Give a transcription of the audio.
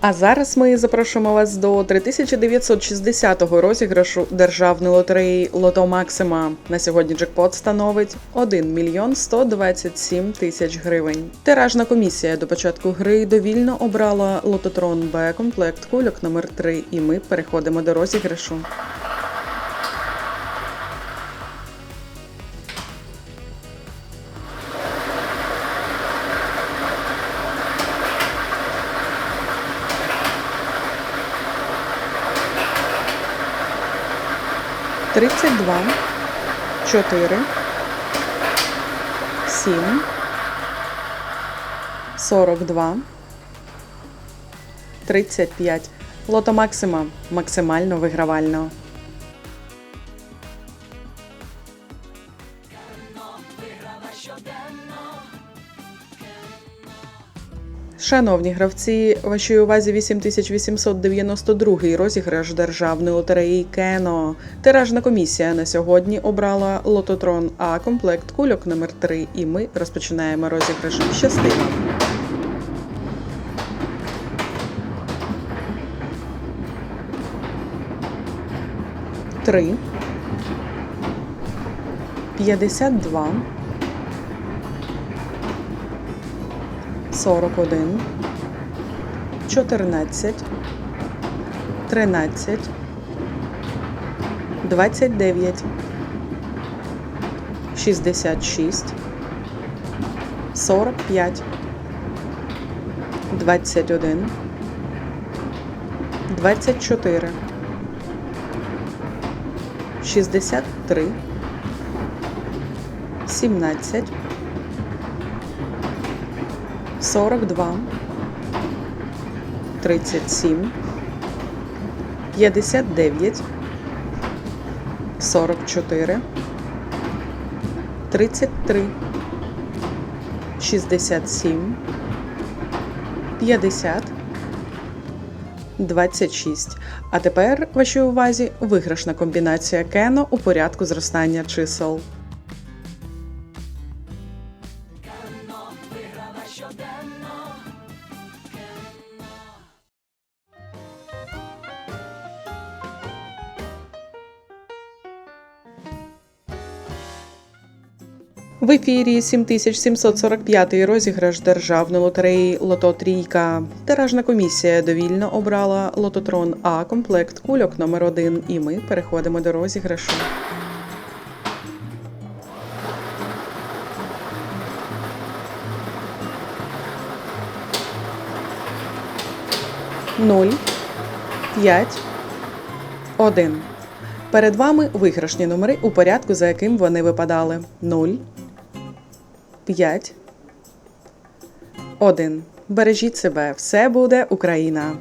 А зараз ми запрошуємо вас до 3960-го розіграшу державної лотереї Лото Максима. На сьогодні джекпот становить 1 мільйон 127 тисяч гривень. Тиражна комісія до початку гри довільно обрала лототрон Б комплект кульок номер 3 і ми переходимо до розіграшу. Тридцять два, чотири, сім, сорок два, тридцять п'ять. Лото Максима максимально вигравально. Шановні гравці, вашій увазі 8892 розіграш державної лотереї Кено. Тиражна комісія на сьогодні обрала лототрон А комплект кульок номер 3 і ми розпочинаємо розіграш. Щасти вам! Три. П'ятдесят два. 41, 14, 13, 29, 66, 45, 21, 24, 63, 17, 42, 37, 59, 44, 33, 67, 50, 26. А тепер вашій увазі виграшна комбінація Кено у порядку зростання чисел. В ефірі 7745 розіграш державної лотереї Лото Трійка. Тиражна комісія довільно обрала лототрон А комплект кульок номер 1 і ми переходимо до розіграшу. Нуль, п'ять, один. Перед вами виграшні номери у порядку, за яким вони випадали. 0, 5, 1. Бережіть себе. Все буде Україна!